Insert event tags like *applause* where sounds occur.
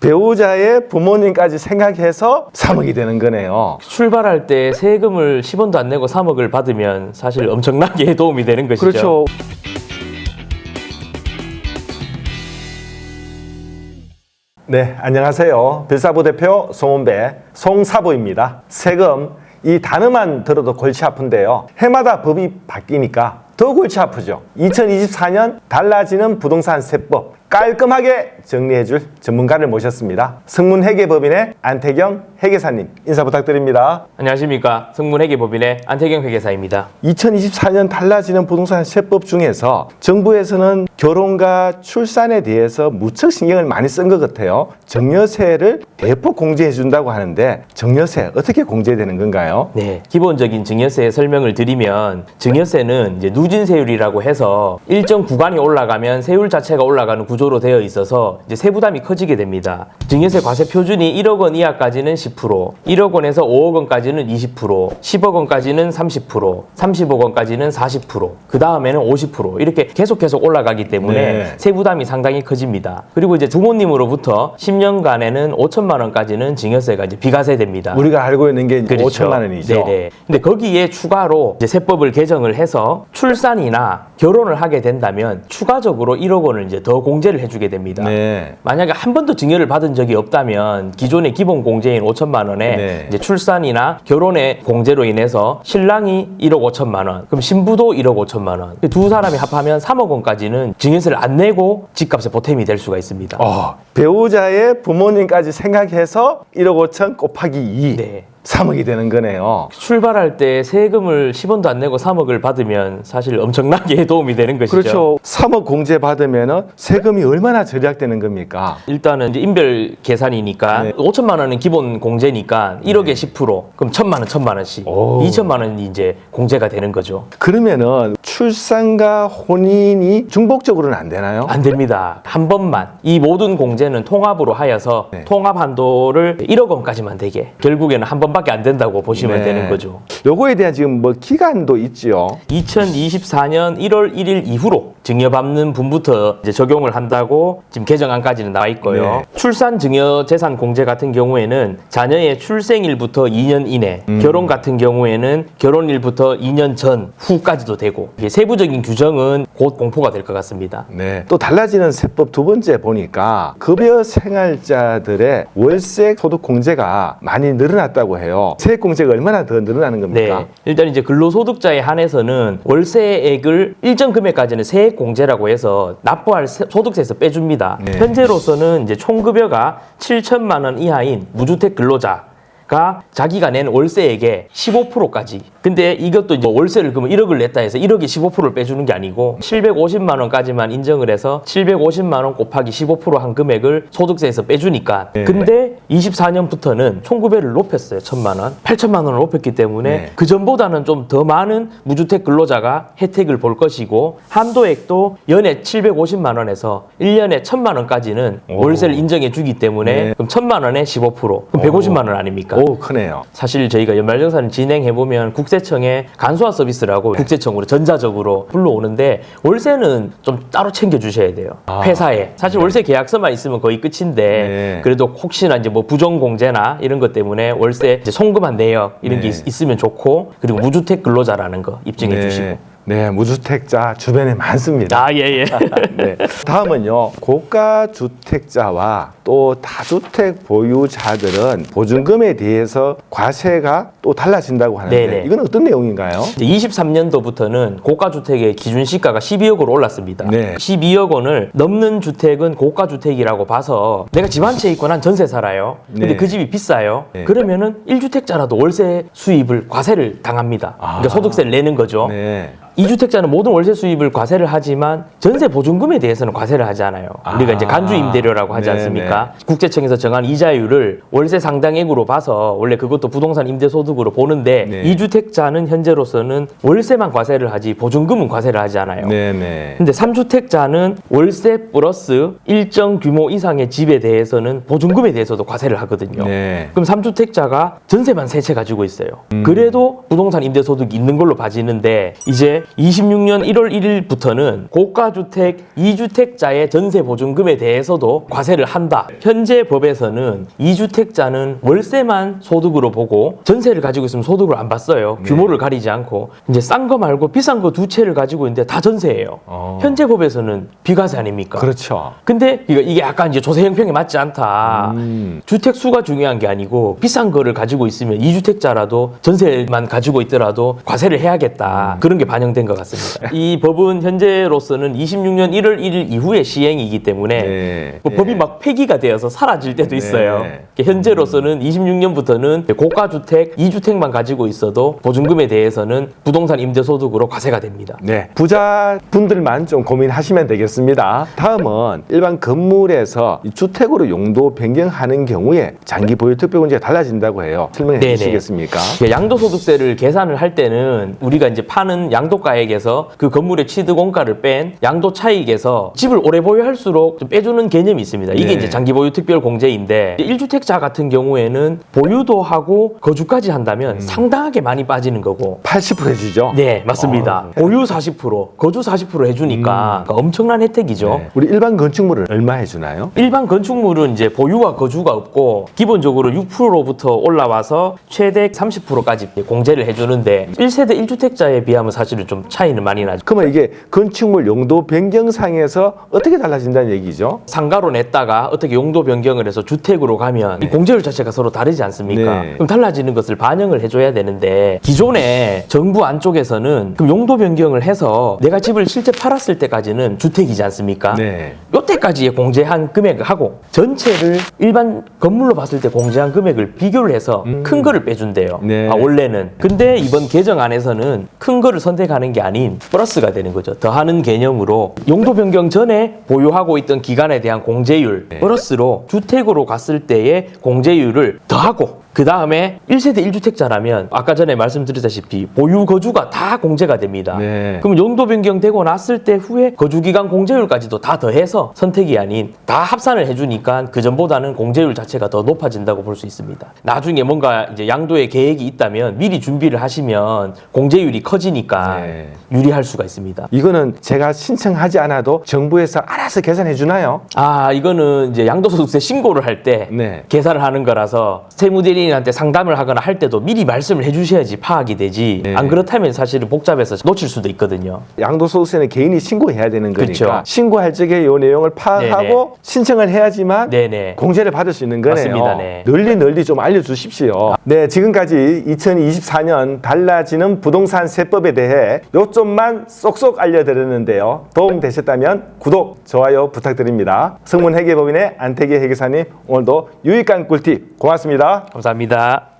배우자의 부모님까지 생각해서 3억이 되는 거네요. 출발할 때 세금을 10원도 안 내고 3억을 받으면 사실 엄청나게 *laughs* 도움이 되는 것이죠. 그렇죠. 네, 안녕하세요. 빌사부 대표 송원배 송사부입니다. 세금 이 단어만 들어도 골치 아픈데요. 해마다 법이 바뀌니까 더 골치 아프죠. 2024년 달라지는 부동산 세법 깔끔하게 정리해줄 전문가를 모셨습니다. 성문회계법인의 안태경 회계사님 인사 부탁드립니다. 안녕하십니까. 성문회계법인의 안태경 회계사입니다. 2024년 달라지는 부동산 세법 중에서 정부에서는 결혼과 출산에 대해서 무척 신경을 많이 쓴 것 같아요. 정여세를 대폭 공제해 준다고 하는데 정여세 어떻게 공제되는 건가요? 네, 기본적인 증여세 설명을 드리면 증여세는 이제 누진 세율이라고 해서 일정 구간이 올라가면 세율 자체가 올라가는 구조로 되어 있어서 이제 세부담이 커지게 됩니다. 증여세 과세 표준이 1억 원 이하까지는 10%, 1억 원에서 5억 원까지는 20%, 10억 원까지는 30%, 30억 원까지는 40%, 그 다음에는 50% 이렇게 계속 계속 올라가기 때문에 네. 세부담이 상당히 커집니다. 그리고 이제 부모님으로부터 10년간에는 5천만 원까지는 증여세가 이제 비과세됩니다. 우리가 알고 있는 게 그렇죠. 5천만 원이죠. 네네. 근데 거기에 추가로 이제 세법을 개정을 해서 출산이나 결혼을 하게 된다면 추가적으로 1억 원을 이제 더 공제를 해주게 됩니다. 네. 만약에 한 번도 증여를 받은 적이 없다면 기존의 기본 공제인 5천 만 원에 네. 이제 출산이나 결혼의 공제로 인해서 신랑이 1억 5천만 원, 그럼 신부도 1억 5천만 원. 두 사람이 합하면 3억 원까지는 증여세를 안 내고 집값에 보탬이 될 수가 있습니다. 어, 배우자의 부모님까지 생각해서 1억 5천 곱하기 2. 네. 3억이 되는 거네요. 출발할 때 세금을 10원도 안 내고 3억을 받으면 사실 엄청나게 *laughs* 도움이 되는 것이죠. 그렇죠. 3억 공제 받으면 세금이 얼마나 절약되는 겁니까? 일단은 이제 인별 계산이니까 네. 5천만 원은 기본 공제니까 1억에 10% 그럼 1천만 원, 1천만 원씩 오. 2천만 원이 이제 공제가 되는 거죠. 그러면은 출산과 혼인이 중복적으로는 안 되나요? 안 됩니다. 한 번만 이 모든 공제는 통합으로 하여서 네. 통합 한도를 1억 원까지만 되게 결국에는 한 번 밖에 안 된다고 보시면 네. 되는 거죠. 요거에 대한 지금 뭐 기간도 있지요. 2024년 1월 1일 이후로 증여받는 분부터 이제 적용을 한다고 지금 개정안까지는 나와 있고요. 네. 출산 증여 재산 공제 같은 경우에는 자녀의 출생일부터 2년 이내, 음. 결혼 같은 경우에는 결혼일부터 2년 전 후까지도 되고 세부적인 규정은 곧 공포가 될 것 같습니다. 네. 또 달라지는 세법 두 번째 보니까 급여 생활자들의 월세 소득 공제가 많이 늘어났다고 해요. 세액 공제가 얼마나 더 늘어나는 겁니까? 네. 일단 이제 근로소득자에 한해서는 월세액을 일정 금액까지는 세액 공제라고 해서 납부할 세- 소득세에서 빼줍니다. 네. 현재로서는 이제 총급여가 7천만 원 이하인 무주택 근로자 가 자기가 낸 월세액의 15%까지. 근데 이것도 이제 월세를 그러면 1억을 냈다 해서 1억에 15%를 빼주는 게 아니고 750만 원까지만 인정을 해서 750만 원 곱하기 15%한 금액을 소득세에서 빼주니까. 네. 근데 24년부터는 총급여를 높였어요. 1천만 원. 8천만 원을 높였기 때문에 네. 그 전보다는 좀 더 많은 무주택 근로자가 혜택을 볼 것이고 한도액도 연에 750만 원에서 1년에 1000만 원까지는 오. 월세를 인정해 주기 때문에 네. 그럼 1000만 원에 15% 그럼 150만 원 아닙니까? 오, 크네요. 사실 저희가 연말정산을 진행해 보면 국세청에 간소화 서비스라고 네. 국세청으로 전자적으로 불러오는데 월세는 좀 따로 챙겨 주셔야 돼요. 아. 회사에 사실 월세 계약서만 있으면 거의 끝인데 네. 그래도 혹시나 이제 뭐 부정 공제나 이런 것 때문에 월세 이제 송금한 내역 이런 게 네. 있, 으면 좋고 그리고 무주택 근로자라는 거 입증해 주시고. 네, 무주택자 주변에 많습니다. 아 예 예. *laughs* 네. 다음은요. 고가 주택자와 또 다주택 보유자들은 보증금에 대해서 과세가 또 달라진다고 하는데 네네. 이건 어떤 내용인가요? 23년도부터는 고가 주택의 기준 시가가 12억으로 올랐습니다. 네. 12억 원을 넘는 주택은 고가 주택이라고 봐서 내가 집 한 채 있고 난 전세 살아요. 근데 네. 그 집이 비싸요. 네. 그러면은 1주택자라도 월세 수입을 과세를 당합니다. 아. 그러니까 소득세를 내는 거죠. 네. 이주택자는 모든 월세 수입을 과세를 하지만 전세 보증금에 대해서는 과세를 하지 않아요. 우리가 아. 이제 간주 임대료라고 하지 네네. 않습니까? 국세청에서 정한 이자율을 월세 상당액으로 봐서 원래 그것도 부동산 임대 소득으로 보는데 네. 이주택자는 현재로서는 월세만 과세를 하지 보증금은 과세를 하지 않아요. 네네. 근데 삼주택자는 월세 플러스 일정 규모 이상의 집에 대해서는 보증금에 대해서도 과세를 하거든요. 네. 그럼 삼주택자가 전세만 세 채 가지고 있어요. 음. 그래도 부동산 임대 소득이 있는 걸로 봐지는데 이제 26년 1월 1일부터는 고가주택 2주택자의 전세 보증금에 대해서도 과세를 한다. 현재 법에서는 2주택자는 월세만 소득으로 보고 전세를 가지고 있으면 소득을 안 봤어요. 규모를 가리지 않고 이제 싼 거 말고 비싼 거 두 채를 가지고 있는데 다 전세예요. 어. 현재 법에서는 비과세 아닙니까? 그렇죠. 근데 이거 이게 약간 이제 조세 형평에 맞지 않다. 음. 주택 수가 중요한 게 아니고 비싼 거를 가지고 있으면 이주택자라도 전세만 가지고 있더라도 과세를 해야겠다. 음. 그런 게 반영 된 것 같습니다. 이 법은 현재로서는 26년 1월 1일 이후의 시행이기 때문에 네. 뭐 법이 막 폐기가 되어서 사라질 때도 네. 있어요. 현재로서는 26년부터는 고가 주택 2주택만 가지고 있어도 보증금에 대해서는 부동산 임대 소득으로 과세가 됩니다. 네. 부자 분들만 좀 고민하시면 되겠습니다. 다음은 일반 건물에서 이 주택으로 용도 변경하는 경우에 장기 보유 특별공제가 달라진다고 해요. 설명해 네네. 주시겠습니까? 예, 양도소득세를 계산을 할 때는 우리가 이제 파는 양도가 액에서 그 건물의 취득원가를 뺀 양도 차익에서 집을 오래 보유할수록 좀 빼주는 개념이 있습니다. 이게 네. 이제 장기 보유 특별 공제인데 1주택자 같은 경우에는 보유도 하고 거주까지 한다면 음. 상당하게 많이 빠지는 거고 80% 해주죠? 네, 맞습니다. 아, 보유 40%, 거주 40% 해주니까 그러니까 엄청난 혜택이죠. 네. 우리 일반 건축물은 얼마 해주나요? 일반 건축물은 이제 보유와 거주가 없고 기본적으로 6%로부터 올라와서 최대 30%까지 공제를 해주는데 1세대 1주택자에 비하면 사실은 좀 차이는 많이 나죠. 그러면 이게 건축물 용도 변경상에서 어떻게 달라진다는 얘기죠? 상가로 냈다가 어떻게 용도 변경을 해서 주택으로 가면 이 공제율 자체가 서로 다르지 않습니까? 네. 그럼 달라지는 것을 반영을 해줘야 되는데 기존에 정부 안쪽에서는 그럼 용도 변경을 해서 내가 집을 실제 팔았을 때까지는 주택이지 않습니까? 네. 요때까지 공제한 금액을 하고 전체를 일반 건물로 봤을 때 공제한 금액을 비교를 해서 큰 거를 빼준대요. 네. 아, 원래는. 근데 이번 개정 안에서는 큰 거를 선택하는 게 아닌 플러스가 되는 거죠. 더하는 개념으로 용도 변경 전에 보유하고 있던 기간에 대한 공제율 네. 플러스로 주택으로 갔을 때의 공제율을 더하고 그 다음에 1세대 1주택자라면 아까 전에 말씀드렸다시피 보유 거주가 다 공제가 됩니다. 네. 그럼 용도 변경되고 났을 때 후에 거주기간 공제율까지도 다 더해서 선택이 아닌 다 합산을 해주니까 그 전보다는 공제율 자체가 더 높아진다고 볼 수 있습니다. 나중에 뭔가 이제 양도의 계획이 있다면 미리 준비를 하시면 공제율이 커지니까 네. 유리할 수가 있습니다. 이거는 제가 신청하지 않아도 정부에서 알아서 계산해 주나요? 아 이거는 이제 양도소득세 신고를 할 때 네. 계산을 하는 거라서 세무대리 인한테 상담을 하거나 할 때도 미리 말씀을 해주셔야지 파악이 되지 네. 안 그렇다면 사실은 복잡해서 놓칠 수도 있거든요. 양도소득세는 개인이 신고해야 되는 거니까 그쵸. 신고할 적에 이 내용을 파악하고 네네. 신청을 해야지만 네네. 공제를 받을 수 있는 거네요. 맞습니다. 네. 널리 널리 좀 알려주십시오. 네, 지금까지 2024년 달라지는 부동산 세법에 대해 요점만 쏙쏙 알려드렸는데요. 도움 되셨다면 구독, 좋아요 부탁드립니다. 성문 회계법인의 안태기 회계사님 오늘도 유익한 꿀팁 고맙습니다. 감사합니다.